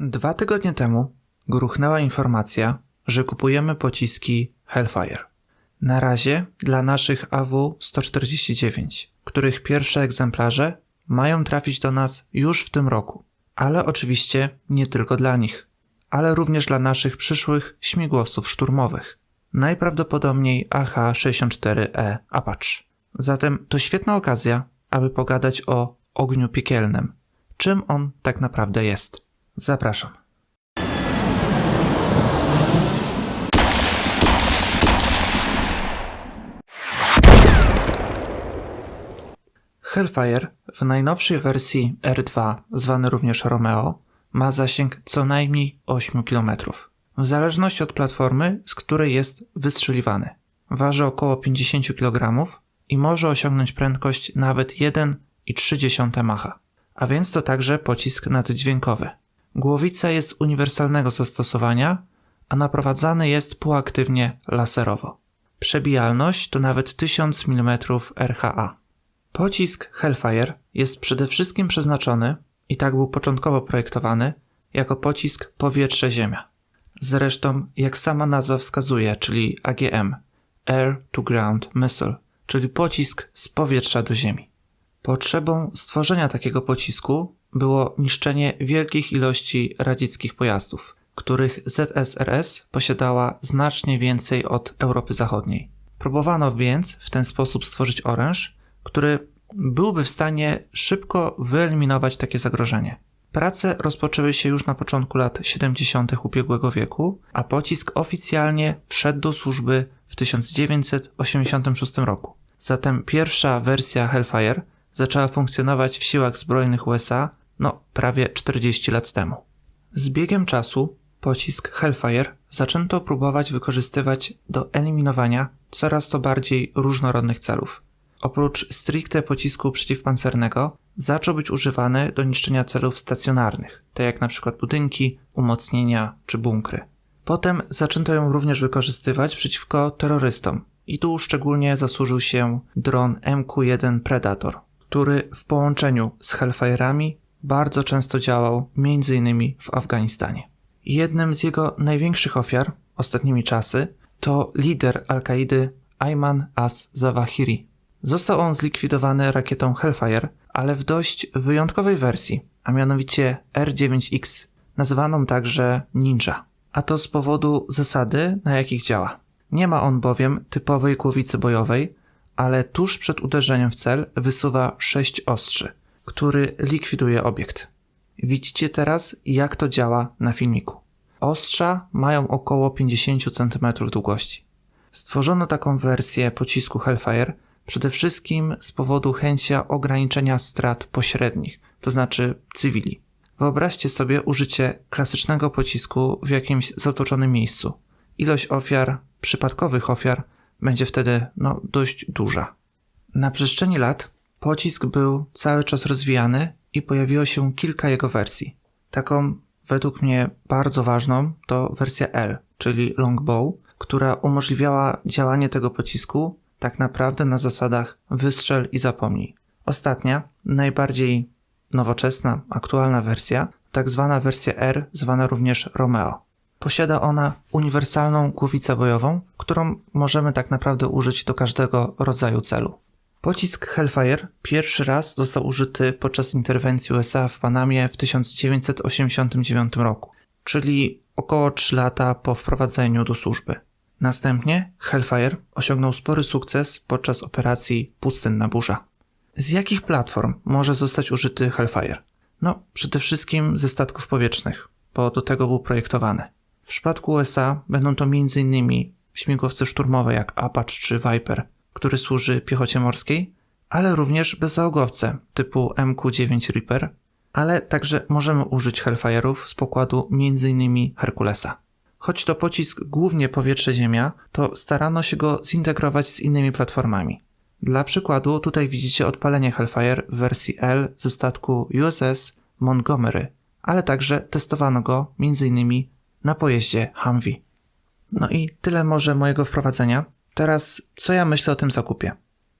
Dwa tygodnie temu gruchnęła informacja, że kupujemy pociski Hellfire. Na razie dla naszych AW-149, których pierwsze egzemplarze mają trafić do nas już w tym roku. Ale oczywiście nie tylko dla nich, ale również dla naszych przyszłych śmigłowców szturmowych. Najprawdopodobniej AH-64E Apache. Zatem to świetna okazja, aby pogadać o ogniu piekielnym. Czym on tak naprawdę jest? Zapraszam. Hellfire w najnowszej wersji R2, zwany również Romeo, ma zasięg co najmniej 8 km, w zależności od platformy, z której jest wystrzeliwany. Waży około 50 kg i może osiągnąć prędkość nawet 1,3 Macha, a więc to także pocisk naddźwiękowy. Głowica jest uniwersalnego zastosowania, a naprowadzany jest półaktywnie laserowo. Przebijalność to nawet 1000 mm RHA. Pocisk Hellfire jest przede wszystkim przeznaczony, i tak był początkowo projektowany, jako pocisk powietrze-ziemia. Zresztą, jak sama nazwa wskazuje, czyli AGM Air to Ground Missile, czyli pocisk z powietrza do ziemi. Potrzebą stworzenia takiego pocisku było niszczenie wielkich ilości radzieckich pojazdów, których ZSRS posiadała znacznie więcej od Europy Zachodniej. Próbowano więc w ten sposób stworzyć oręż, który byłby w stanie szybko wyeliminować takie zagrożenie. Prace rozpoczęły się już na początku lat 70. ubiegłego wieku, a pocisk oficjalnie wszedł do służby w 1986 roku. Zatem pierwsza wersja Hellfire zaczęła funkcjonować w siłach zbrojnych USA no prawie 40 lat temu. Z biegiem czasu pocisk Hellfire zaczęto próbować wykorzystywać do eliminowania coraz to bardziej różnorodnych celów. Oprócz stricte pocisku przeciwpancernego zaczął być używany do niszczenia celów stacjonarnych, tak jak np. budynki, umocnienia czy bunkry. Potem zaczęto ją również wykorzystywać przeciwko terrorystom i tu szczególnie zasłużył się dron MQ-1 Predator, który w połączeniu z Hellfire'ami bardzo często działał m.in. w Afganistanie. Jednym z jego największych ofiar ostatnimi czasy to lider Al-Kaidy Ayman as-Zawahiri. Został on zlikwidowany rakietą Hellfire, ale w dość wyjątkowej wersji, a mianowicie R9X, nazywaną także Ninja. A to z powodu zasady, na jakich działa. Nie ma on bowiem typowej głowicy bojowej, ale tuż przed uderzeniem w cel wysuwa sześć ostrzy – który likwiduje obiekt. Widzicie teraz, jak to działa na filmiku. Ostrza mają około 50 cm długości. Stworzono taką wersję pocisku Hellfire przede wszystkim z powodu chęci ograniczenia strat pośrednich, to znaczy cywili. Wyobraźcie sobie użycie klasycznego pocisku w jakimś zatoczonym miejscu. Ilość ofiar, przypadkowych ofiar, będzie wtedy no, dość duża. Na przestrzeni lat Pocisk był cały czas rozwijany i pojawiło się kilka jego wersji. Taką według mnie bardzo ważną to wersja L, czyli Longbow, która umożliwiała działanie tego pocisku tak naprawdę na zasadach wystrzel i zapomnij. Ostatnia, najbardziej nowoczesna, aktualna wersja, tak zwana wersja R, zwana również Romeo. Posiada ona uniwersalną głowicę bojową, którą możemy tak naprawdę użyć do każdego rodzaju celu. Pocisk Hellfire pierwszy raz został użyty podczas interwencji USA w Panamie w 1989 roku, czyli około 3 lata po wprowadzeniu do służby. Następnie Hellfire osiągnął spory sukces podczas operacji Pustynna Burza. Z jakich platform może zostać użyty Hellfire? No, przede wszystkim ze statków powietrznych, bo do tego był projektowany. W przypadku USA będą to m.in. śmigłowce szturmowe jak Apache czy Viper, który służy piechocie morskiej, ale również bezzałogowce typu MQ-9 Reaper, ale także możemy użyć Hellfire'ów z pokładu m.in. Herkulesa. Choć to pocisk głównie powietrze-ziemia, to starano się go zintegrować z innymi platformami. Dla przykładu tutaj widzicie odpalenie Hellfire w wersji L ze statku USS Montgomery, ale także testowano go m.in. na pojeździe Humvee. No i tyle może mojego wprowadzenia. Teraz, co ja myślę o tym zakupie?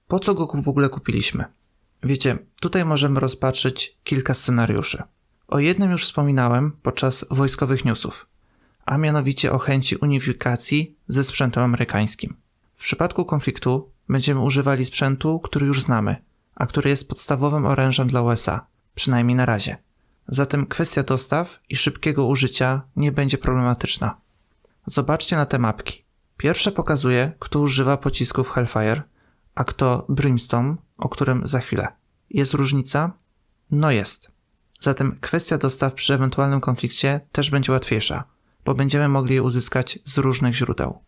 Po co go w ogóle kupiliśmy? Wiecie, tutaj możemy rozpatrzyć kilka scenariuszy. O jednym już wspominałem podczas wojskowych newsów, a mianowicie o chęci unifikacji ze sprzętem amerykańskim. W przypadku konfliktu będziemy używali sprzętu, który już znamy, a który jest podstawowym orężem dla USA, przynajmniej na razie. Zatem kwestia dostaw i szybkiego użycia nie będzie problematyczna. Zobaczcie na te mapki. Pierwsza pokazuje, kto używa pocisków Hellfire, a kto Brimstone, o którym za chwilę. Jest różnica? No jest. Zatem kwestia dostaw przy ewentualnym konflikcie też będzie łatwiejsza, bo będziemy mogli je uzyskać z różnych źródeł.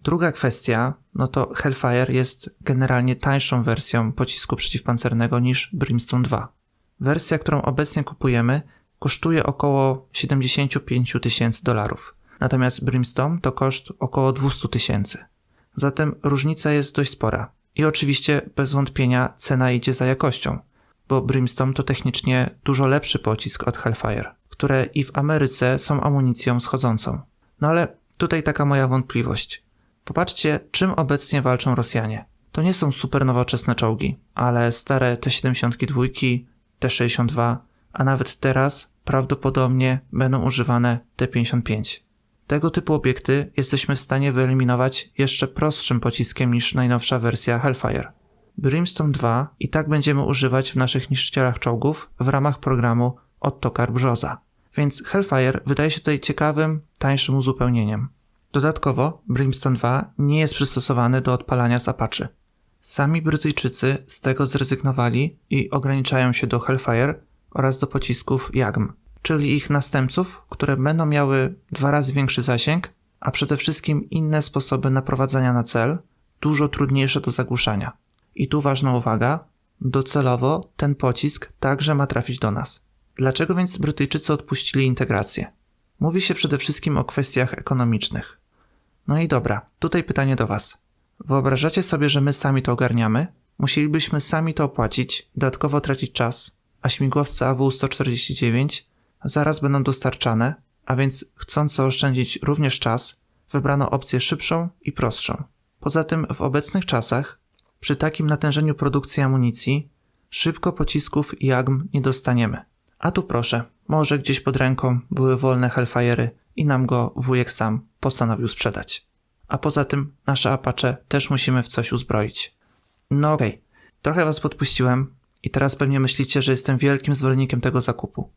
Druga kwestia, no to Hellfire jest generalnie tańszą wersją pocisku przeciwpancernego niż Brimstone 2. Wersja, którą obecnie kupujemy, kosztuje około 75 tysięcy dolarów, natomiast Brimstone to koszt około 200 tysięcy. Zatem różnica jest dość spora. I oczywiście bez wątpienia cena idzie za jakością, bo Brimstone to technicznie dużo lepszy pocisk od Hellfire, które i w Ameryce są amunicją schodzącą. No ale tutaj taka moja wątpliwość. Popatrzcie, czym obecnie walczą Rosjanie. To nie są super nowoczesne czołgi, ale stare T-72, T-62, a nawet teraz prawdopodobnie będą używane T-55. Tego typu obiekty jesteśmy w stanie wyeliminować jeszcze prostszym pociskiem niż najnowsza wersja Hellfire. Brimstone 2 i tak będziemy używać w naszych niszczycielach czołgów w ramach programu Ottokar Brzoza. Więc Hellfire wydaje się tutaj ciekawym, tańszym uzupełnieniem. Dodatkowo Brimstone 2 nie jest przystosowany do odpalania z Apache. Sami Brytyjczycy z tego zrezygnowali i ograniczają się do Hellfire oraz do pocisków JAGM, czyli ich następców, które będą miały dwa razy większy zasięg, a przede wszystkim inne sposoby naprowadzania na cel, dużo trudniejsze do zagłuszania. I tu ważna uwaga, docelowo ten pocisk także ma trafić do nas. Dlaczego więc Brytyjczycy odpuścili integrację? Mówi się przede wszystkim o kwestiach ekonomicznych. No i dobra, tutaj pytanie do Was. Wyobrażacie sobie, że my sami to ogarniamy? Musielibyśmy sami to opłacić, dodatkowo tracić czas, a śmigłowce AW-149 zaraz będą dostarczane, a więc chcąc zaoszczędzić również czas, wybrano opcję szybszą i prostszą. Poza tym w obecnych czasach, przy takim natężeniu produkcji amunicji, szybko pocisków JAGM nie dostaniemy. A tu proszę, może gdzieś pod ręką były wolne Hellfire'y i nam go wujek sam postanowił sprzedać. A poza tym nasze Apache też musimy w coś uzbroić. No okej, okay. trochę was podpuściłem i teraz pewnie myślicie, że jestem wielkim zwolennikiem tego zakupu.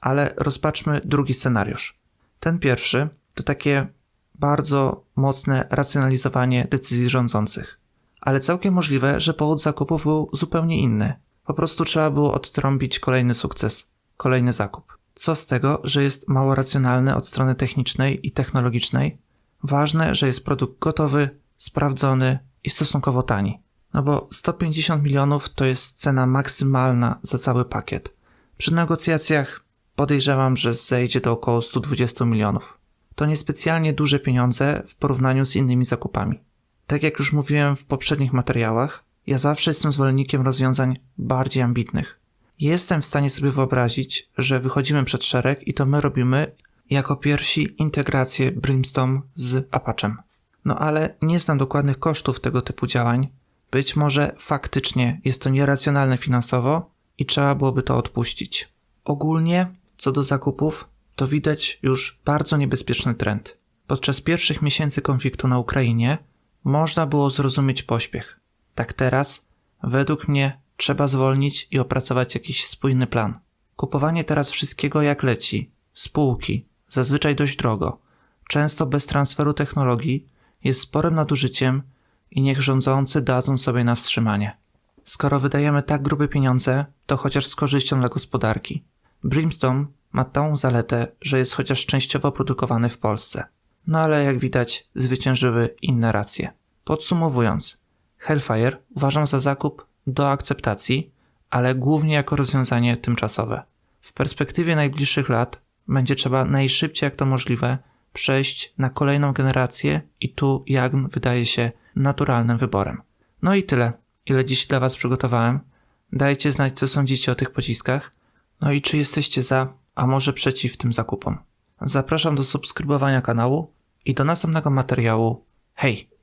Ale rozpatrzmy drugi scenariusz. Ten pierwszy to takie bardzo mocne racjonalizowanie decyzji rządzących. Ale całkiem możliwe, że powód zakupów był zupełnie inny. Po prostu trzeba było odtrąbić kolejny sukces, kolejny zakup. Co z tego, że jest mało racjonalny od strony technicznej i technologicznej? Ważne, że jest produkt gotowy, sprawdzony i stosunkowo tani. No bo 150 milionów to jest cena maksymalna za cały pakiet. Przy negocjacjach podejrzewam, że zejdzie do około 120 milionów. To niespecjalnie duże pieniądze w porównaniu z innymi zakupami. Tak jak już mówiłem w poprzednich materiałach, ja zawsze jestem zwolennikiem rozwiązań bardziej ambitnych. Jestem w stanie sobie wyobrazić, że wychodzimy przed szereg i to my robimy jako pierwsi integrację Brimstone z Apachem. No ale nie znam dokładnych kosztów tego typu działań. Być może faktycznie jest to nieracjonalne finansowo i trzeba byłoby to odpuścić. Ogólnie, co do zakupów, to widać już bardzo niebezpieczny trend. Podczas pierwszych miesięcy konfliktu na Ukrainie można było zrozumieć pośpiech. Tak teraz, według mnie, trzeba zwolnić i opracować jakiś spójny plan. Kupowanie teraz wszystkiego jak leci, spółki, zazwyczaj dość drogo, często bez transferu technologii, jest sporym nadużyciem i niech rządzący dadzą sobie na wstrzymanie. Skoro wydajemy tak grube pieniądze, to chociaż z korzyścią dla gospodarki. Brimstone ma tą zaletę, że jest chociaż częściowo produkowany w Polsce. No ale jak widać, zwyciężyły inne racje. Podsumowując, Hellfire uważam za zakup do akceptacji, ale głównie jako rozwiązanie tymczasowe. W perspektywie najbliższych lat będzie trzeba najszybciej jak to możliwe przejść na kolejną generację i tu Jagm wydaje się naturalnym wyborem. No i tyle, ile dziś dla Was przygotowałem. Dajcie znać, co sądzicie o tych pociskach, no i czy jesteście za, a może przeciw tym zakupom. Zapraszam do subskrybowania kanału i do następnego materiału. Hej!